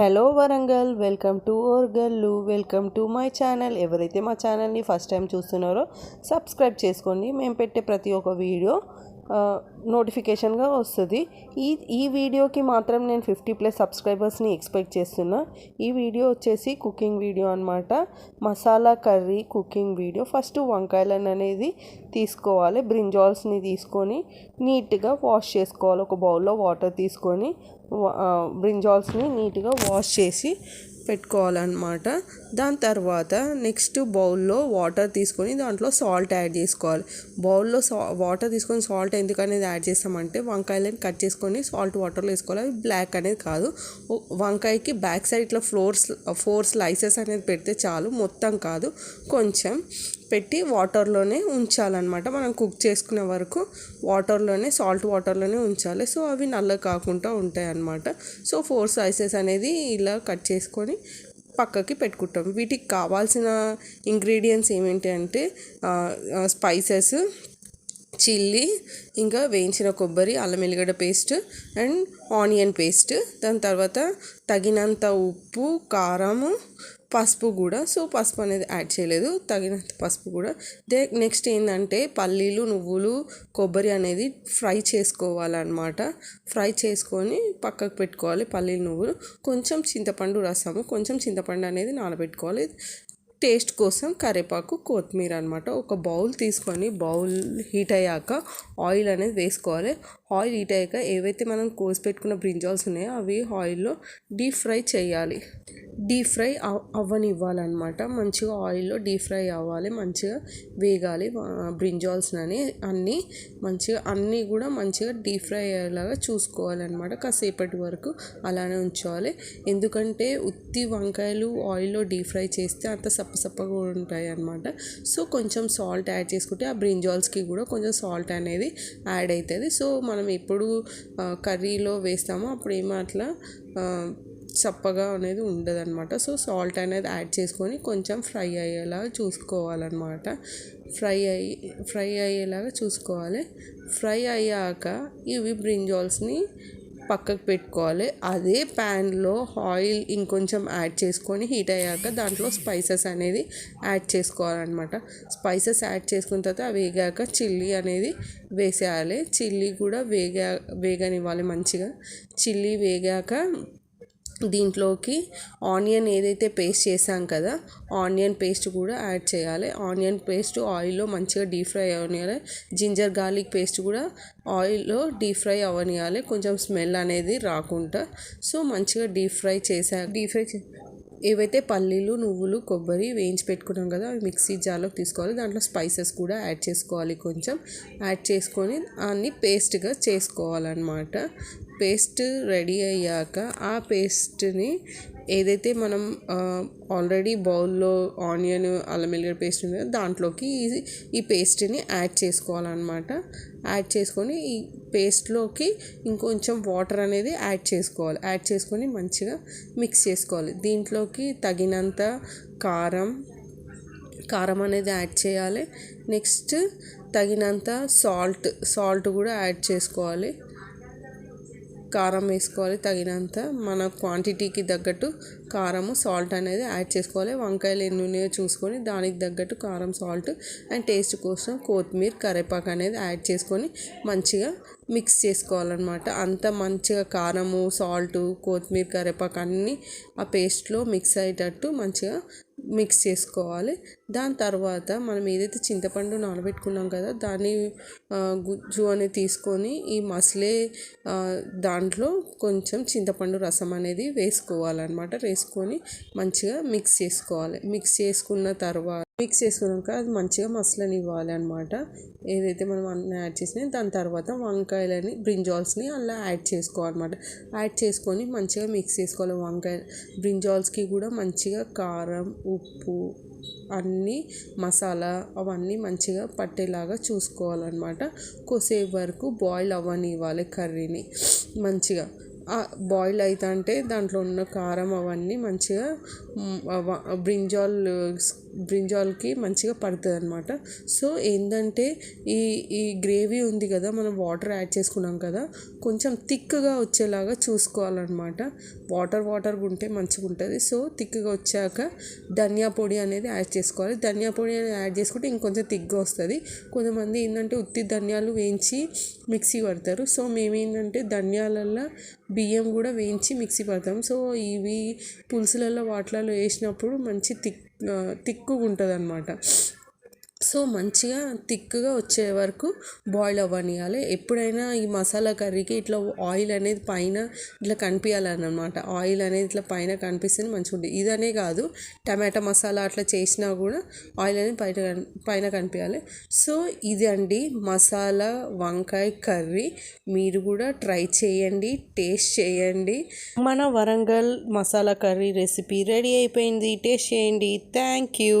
Hello Warangal welcome to Orugallu welcome to my channel. ఎవరైతే మా ఛానల్ని ఫస్ట్ టైం చూస్తున్నారో సబ్స్క్రైబ్ చేసుకోండి. మేము పెట్టే ప్రతి ఒక్క వీడియో నోటిఫికేషన్గా వస్తుంది. ఈ ఈ వీడియోకి మాత్రం నేను ఫిఫ్టీ ప్లస్ సబ్స్క్రైబర్స్ని ఎక్స్పెక్ట్ చేస్తున్నా. ఈ వీడియో వచ్చేసి కుకింగ్ వీడియో అనమాట masala curry cooking video. First వంకాయలను అనేది తీసుకోవాలి. బ్రింజాల్స్ని తీసుకొని నీట్గా వాష్ చేసుకోవాలి. ఒక బౌల్లో వాటర్ తీసుకొని బ్రింజాల్స్ని నీట్గా వాష్ చేసి పెట్టుకోవాలన్నమాట. దాని తర్వాత నెక్స్ట్ బౌల్లో వాటర్ తీసుకొని దాంట్లో సాల్ట్ యాడ్ చేసుకోవాలి. బౌల్లో సా వాటర్ తీసుకొని సాల్ట్ ఎందుకనేది యాడ్ చేస్తామంటే వంకాయలని కట్ చేసుకొని సాల్ట్ వాటర్లో వేసుకోవాలి. అవి బ్లాక్ అనేది కాదు. వంకాయకి బ్యాక్ సైడ్ ఇట్లా ఫ్లోర్స్ ఫోర్ స్లైసెస్ అనేది పెడితే చాలు. మొత్తం కాదు. కొంచెం పెట్టి వాటర్లోనే ఉంచాలన్నమాట. మనం కుక్ చేసుకునే వరకు వాటర్లోనే సాల్ట్ వాటర్లోనే ఉంచాలి. సో అవి నల్ల కాకుండా ఉంటాయి అన్నమాట సో ఫోర్ స్లైసెస్ అనేది ఇలా కట్ చేసుకొని పక్కకి పెట్టుకుంటాం. వీటికి కావాల్సిన ఇంగ్రీడియంట్స్ ఏమిటి అంటే స్పైసెస్ చిల్లీ ఇంకా వేయించిన కొబ్బరి అల్లం ఎల్లిగడ్డ పేస్ట్ అండ్ ఆనియన్ పేస్ట్. దాని తర్వాత తగినంత ఉప్పు కారము పసుపు కూడా. సో పసుపు అనేది యాడ్ చేయలేదు. తగినంత పసుపు కూడా. దే నెక్స్ట్ ఏంటంటే పల్లీలు నువ్వులు కొబ్బరి అనేది ఫ్రై చేసుకోవాలన్నమాట. ఫ్రై చేసుకొని పక్కకు పెట్టుకోవాలి పల్లీలు నువ్వులు. కొంచెం చింతపండు రసము కొంచెం చింతపండు అనేది నానబెట్టుకోవాలి. టేస్ట్ కోసం కరివేపాకు కొత్తిమీర అనమాట ఒక బౌల్ తీసుకొని బౌల్ హీట్ అయ్యాక ఆయిల్ అనేది వేసుకోవాలి. ఆయిల్ హీట్ అయ్యాక ఏవైతే మనం కోసి పెట్టుకున్న బ్రింజాల్స్ ఉన్నాయో అవి ఆయిల్లో డీప్ ఫ్రై చేయాలి. డీప్ ఫ్రై అవ్వనివ్వాలన్నమాట. మంచిగా ఆయిల్లో డీప్ ఫ్రై అవ్వాలి. మంచిగా వేగాలి బ్రింజాల్స్ని అన్నీ మంచిగా అన్నీ కూడా మంచిగా డీప్ ఫ్రై అయ్యేలాగా చూసుకోవాలన్నమాట. కాసేపటి వరకు అలానే ఉంచాలి. ఎందుకంటే ఉత్తి వంకాయలు ఆయిల్లో డీప్ ఫ్రై చేస్తే అంత సప్పసప్పగా ఉంటాయి అన్నమాట సో కొంచెం సాల్ట్ యాడ్ చేసుకుంటే ఆ బ్రింజాల్స్కి కూడా కొంచెం సాల్ట్ అనేది యాడ్ అవుతుంది సో మనం మనం ఎప్పుడు కర్రీలో వేస్తామో అప్పుడు ఏమో అట్లా చప్పగా అనేది ఉండదన్నమాట. సో సాల్ట్ అనేది యాడ్ చేసుకొని కొంచెం ఫ్రై అయ్యేలాగా చూసుకోవాలన్నమాట. ఫ్రై అయ్యి ఫ్రై అయ్యేలాగా చూసుకోవాలి. ఫ్రై అయ్యాక ఇవి బ్రింజాల్స్ని పక్కకు పెట్టుకోవాలి. అదే ప్యాన్లో ఆయిల్ ఇంకొంచెం యాడ్ చేసుకొని హీట్ అయ్యాక దాంట్లో స్పైసెస్ అనేది యాడ్ చేసుకోవాలన్నమాట. స్పైసెస్ యాడ్ చేసుకున్న తర్వాత వేగాక చిల్లీ అనేది వేసేయాలి. చిల్లీ కూడా వేగా వేగనివ్వాలి మంచిగా. చిల్లీ వేగాక దీంట్లోకి ఆనియన్ ఏదైతే పేస్ట్ చేసాం కదా ఆనియన్ పేస్ట్ కూడా యాడ్ చేయాలి. ఆనియన్ పేస్ట్ ఆయిల్లో మంచిగా డీప్ ఫ్రై అవనియాలి. జింజర్ గార్లిక్ పేస్ట్ కూడా ఆయిల్లో డీప్ ఫ్రై అవనియాలి. కొంచెం స్మెల్ అనేది రాకుండా. సో మంచిగా డీప్ ఫ్రై చేసా డీప్ ఫ్రై ఏవైతే పల్లీలు నువ్వులు కొబ్బరి వేయించి పెట్టుకున్నాం కదా అవి మిక్సీ జార్లోకి తీసుకోవాలి. దాంట్లో స్పైసెస్ కూడా యాడ్ చేసుకోవాలి కొంచెం. యాడ్ చేసుకొని అన్ని పేస్ట్గా చేసుకోవాలన్నమాట. పేస్ట్ రెడీ అయ్యాక ఆ పేస్ట్ని ఏదైతే మనం ఆల్రెడీ బౌల్లో ఆనియన్ అల్లం పేస్ట్ ఉందో దాంట్లోకి ఈ పేస్ట్ని యాడ్ చేసుకోవాలన్నమాట. యాడ్ చేసుకొని ఈ పేస్ట్లోకి ఇంకొంచెం వాటర్ అనేది యాడ్ చేసుకోవాలి. యాడ్ చేసుకొని మంచిగా మిక్స్ చేసుకోవాలి. దీంట్లోకి తగినంత కారం కారం అనేది యాడ్ చేయాలి. నెక్స్ట్ తగినంత సాల్ట్ సాల్ట్ కూడా యాడ్ చేసుకోవాలి. కారం వేసుకోవాలి తగినంత మన క్వాంటిటీకి తగ్గట్టు కారము సాల్ట్ అనేది యాడ్ చేసుకోవాలి. వంకాయలు ఎన్ని ఉన్నాయో చూసుకొని దానికి తగ్గట్టు కారం సాల్ట్ అండ్ టేస్ట్ కోసం కొత్తిమీర కరివేపాకు అనేది యాడ్ చేసుకొని మంచిగా మిక్స్ చేసుకోవాలన్నమాట. అంత మంచిగా కారము సాల్ట్ కొత్తిమీర కరివేపాకు అన్నీ ఆ పేస్ట్లో మిక్స్ అయ్యేటట్టు మంచిగా మిక్స్ చేసుకోవాలి. దాని తర్వాత మనం ఏదైతే చింతపండు నానబెట్టుకున్నాం కదా దాన్ని గుజ్జు అనేది తీసుకొని ఈ మసలే దాంట్లో కొంచెం చింతపండు రసం అనేది వేసుకోవాలన్నమాట. వేసుకొని మంచిగా మిక్స్ చేసుకోవాలి. మిక్స్ చేసుకున్న తర్వాత మిక్స్ చేసుకున్నాక అది మంచిగా మసలనివ్వాలి అనమాట ఏదైతే మనం అన్నీ యాడ్ చేసినా దాని తర్వాత వంకాయలని బ్రింజాల్స్ని అలా యాడ్ చేసుకోవాలన్నమాట. యాడ్ చేసుకొని మంచిగా మిక్స్ చేసుకోవాలి. వంకాయ బ్రింజాల్స్కి కూడా మంచిగా కారం ఉప్పు అన్నీ మసాలా అవన్నీ మంచిగా పట్టేలాగా చూసుకోవాలన్నమాట. కొద్దిసేపు వరకు బాయిల్ అవ్వనివ్వాలి కర్రీని. మంచిగా బాయిల్ అవుతుంటే దాంట్లో ఉన్న కారం అవన్నీ మంచిగా బ్రింజాల్ బ్రింజాల్కి మంచిగా పడుతుంది అనమాట సో ఏంటంటే ఈ ఈ గ్రేవీ ఉంది కదా మనం వాటర్ యాడ్ చేసుకున్నాం కదా కొంచెం థిక్గా వచ్చేలాగా చూసుకోవాలన్నమాట. వాటర్ వాటర్గా ఉంటే మంచిగా ఉంటుంది సో థిక్గా వచ్చాక ధనియా పొడి అనేది యాడ్ చేసుకోవాలి. ధనియా పొడి అనేది యాడ్ చేసుకుంటే ఇంకొంచెం థిక్గా వస్తుంది. కొంతమంది ఏంటంటే ఉత్తి ధనియాలు వేయించి మిక్సీ పడతారు. సో మేమేంటంటే ధనియాలల్లో బియ్యం కూడా వేయించి మిక్సీ పడతాం. సో ఇవి పులుసులలో వాటిలలో వేసినప్పుడు మంచి తిక్ తిక్కుగా ఉంటుంది అనమాట సో మంచిగా థిక్గా వచ్చే వరకు బాయిల్ అవ్వనియాలి. ఎప్పుడైనా ఈ మసాలా కర్రీకి ఇట్లా ఆయిల్ అనేది పైన ఇట్లా కనిపించాలన్నమాట ఆయిల్ అనేది ఇట్లా పైన కనిపిస్తేనే మంచిగా ఉంటుంది. ఇదనే కాదు టమాటా మసాలా అట్లా చేసినా కూడా ఆయిల్ అనేది పైన పైన కనిపించాలి సో ఇది అండి మసాలా వంకాయ కర్రీ. మీరు కూడా ట్రై చేయండి టేస్ట్ చేయండి. మన Warangal masala curry recipe ready అయిపోయింది. టేస్ట్ చేయండి. Thank you.